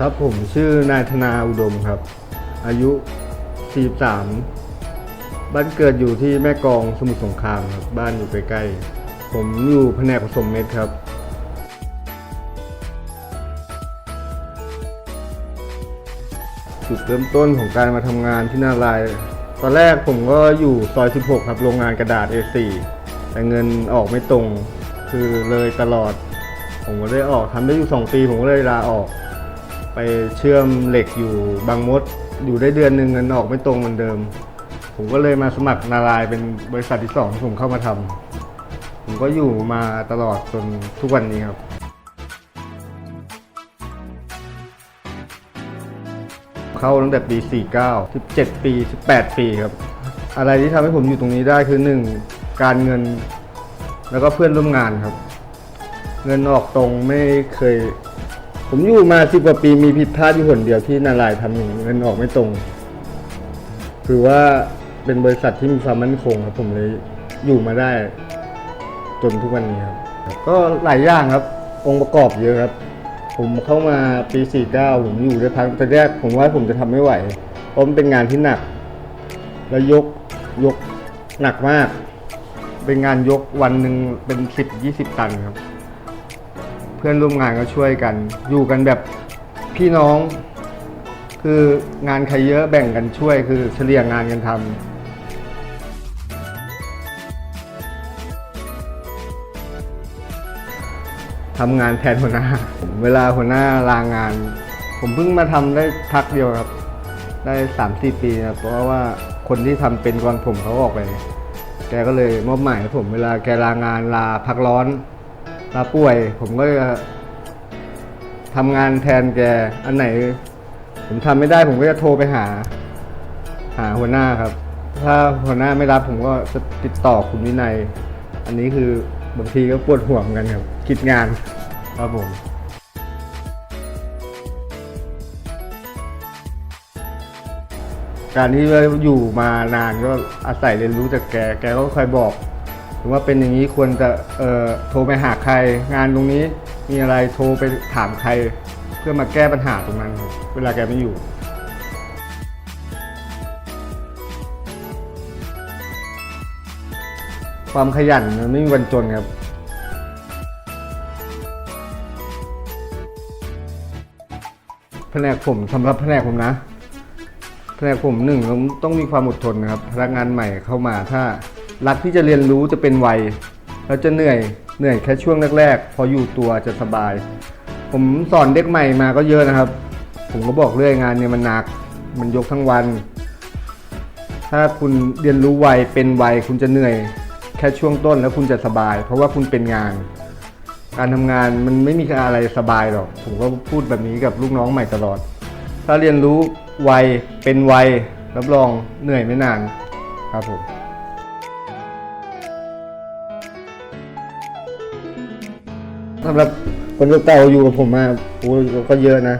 ครับผมชื่อนายธนาอุดมครับ อายุ 43 บ้านเกิดอยู่ที่แม่กองสมุทรสงครามครับ บ้านอยู่ใกล้ๆ ผมอยู่แผนกผสมเม็ดครับ จุดเริ่มต้นของการมาทำงานที่นาราย ตอนแรกผมก็อยู่ซอย 16 ครับ โรงงานกระดาษ A4 แต่เงินออกไม่ตรง คือเลยตลอด ผมก็ได้ออกทำได้อยู่ 2 ปี ผมก็เลยลาออก ไปเชื่อมเหล็กอยู่บางมด อยู่ได้เดือนหนึ่งเงินออกไม่ตรงเหมือนเดิม ผมก็เลยมาสมัครนารายเป็นบริษัทที่สองที่ผมเข้ามาทำผมก็อยู่มาตลอดจนทุกวันนี้ครับเข้าตั้งแต่ปี 49 17 ปี 18 ปีครับ อะไรที่ทำให้ผมอยู่ตรงนี้ได้คือ 1. การเงิน แล้วก็เพื่อนร่วมงานครับ เงินออกตรงไม่เคย ผมอยู่มาสิบกว่าปีมีผิดพลาดอยู่หนเดียวที่นารายณ์ทำอย่างเงินออกไม่ตรง คือว่าเป็นบริษัทที่มีความมั่นคงครับ ผมเลยอยู่มาได้ จนทุกวันนี้ครับ ก็หลายอย่างครับ องค์ประกอบเยอะครับ ผมเข้ามาปี 49 ผมอยู่ได้พักแต่แรกผมว่าผมจะทำไม่ไหวเพราะมันเป็นงานที่หนัก แล้วยกยกหนักมาก เป็นงานยกวันหนึ่งเป็น 10 20 ตันครับ พื่อนร่วมงานก็ช่วยกัน อยู่กันแบบพี่น้อง คืองานใครเยอะแบ่งกันช่วยคือเฉลี่ยงานกันทำทำงานแทนหัวหน้า เวลาหัวหน้าลางาน ผมเพิ่งมาทำได้พักเดียวครับ ได้สามสี่ปีครับเพราะว่าคนที่ทำเป็นก่อนผมเขาออกไป แกก็เลยมอบหมายให้ผมเวลาแกลางานลาพักร้อน ลาป่วย ผมก็จะทำงานแทนแก อันไหน ผมทำไม่ได้ผมก็จะโทรไปหา หาหัวหน้าครับ ถ้าหัวหน้าไม่รับผมก็จะติดต่อคุณวินัย อันนี้คือบางทีก็ปวดหัวเหมือนกันครับ คิดงานครับผมการที่ว่าอยู่มานานก็อาศัยเรียนรู้จากแก แกก็คอยบอกือว่าเป็นอย่างนี้ควรจะเอ่อโทรไปหาใคร งานตรงนี้มีอะไรโทรไปถามใคร เพื่อมาแก้ปัญหาตรงนั้นเวลาแกไม่อยู่ความขยันมันไม่มีวันจนครับ แผนกผมสำหรับแผนกผมนะ แผนกผมหนึ่งต้องต้องมีความอดทนนะครับ พนักงานใหม่เข้ามาถ้า รักที่จะเรียนรู้จะเป็นวัยแล้วจะเหนื่อยเหนื่อยแค่ช่วงแรกๆ พออยู่ตัวจะสบาย ผมสอนเด็กใหม่มาก็เยอะนะครับ ผมก็บอกเรื่อยงานเนี่ยมันหนักมันยกทั้งวัน ถ้าคุณเรียนรู้ไวเป็นไวคุณจะเหนื่อย แค่ช่วงต้นแล้วคุณจะสบาย เพราะว่าคุณเป็นงาน การทำงานมันไม่มีอะไรสบายหรอก ผมก็พูดแบบนี้กับลูกน้องใหม่ตลอด ถ้าเรียนรู้ไวเป็นไวรับรองเหนื่อยไม่นานครับผม สำหรับคนเก่าๆอยู่กับผมมาโอ้ก็เยอะนะ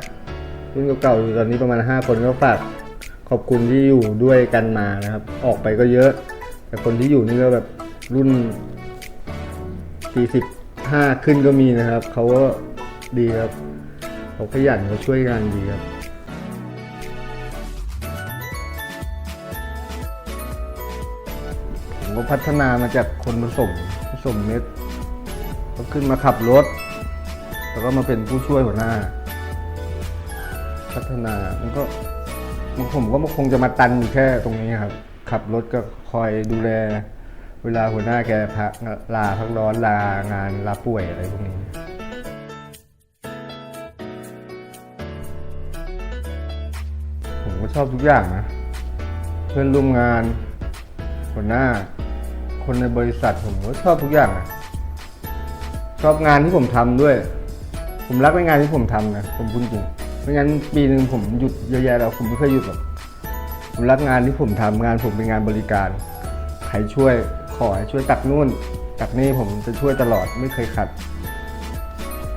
รุ่นเก่าๆอยู่ตอนนี้ประมาณ 5 คนก็ฝากขอบคุณที่อยู่ด้วยกันมานะครับ ออกไปก็เยอะ แต่คนที่อยู่นี่ก็แบบรุ่น 45 ขึ้นก็มีนะครับ เขาก็ดีครับเขาขยันเขาช่วยงานดีครับผมก็พัฒนามาจากคนผสมผสมเม็ด ก็ขึ้นมาขับรถ แล้วก็มาเป็นผู้ช่วยหัวหน้า พัฒนา มันก็มันผมก็คงจะมาตันอยู่แค่ตรงนี้ครับ ขับรถก็คอยดูแล เวลาหัวหน้าแกพักลาพักร้อนลางานลาป่วยอะไรพวกนี้ผมก็ชอบทุกอย่างนะ เพื่อนร่วมงาน หัวหน้า คนในบริษัทผมก็ชอบทุกอย่างนะ ชอบงานที่ผมทำด้วย ผมรักในงานที่ผมทำนะผมพูดจริงไม่งั้นปีหนึ่งผมหยุดเยอะแยะแล้วผมไม่เคยหยุดหรอกผมรักงานที่ผมทำงานผมเป็นงานบริการ ใครช่วยขอให้ช่วยตักนู่นตักนี่ผมจะช่วยตลอดไม่เคยขัด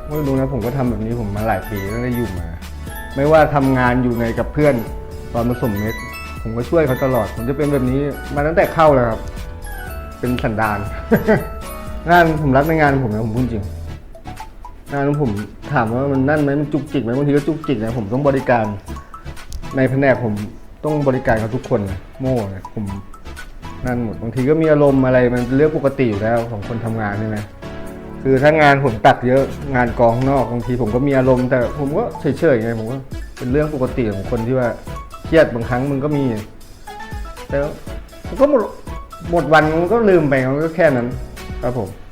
ไม่รู้นะผมก็ทำแบบนี้ผมมาหลายปีตั้งแต่อยู่มา ไม่ว่าทำงานอยู่ในกับเพื่อนตอนผสมเม็ดผมก็ช่วยเขาตลอด ผมจะเป็นแบบนี้มาตั้งแต่เข้าแล้วครับ เป็นสันดาน งานผมรักในงานผมนะผมพูดจริง งานของผมถามว่ามันนั่นไหมมันจุกจิกไหมบางทีก็จุกจิกนะผมต้องบริการ ในแผนกผมต้องบริการเขาทุกคนนะโม่นะผมนั่นหมดบางทีก็มีอารมณ์อะไรมันเรื่องปกติอยู่แล้วของคนทำงานใช่ไหมคือถ้างานผมตักเยอะงานกองข้างนอกบางทีผมก็มีอารมณ์แต่ผมก็เฉยๆไงผมก็เป็นเรื่องปกติของคนที่ว่าเครียดบางครั้งมันก็มีแต่มันก็หมดหมดวันมันก็ลืมไปมันก็แค่นั้น ครับผม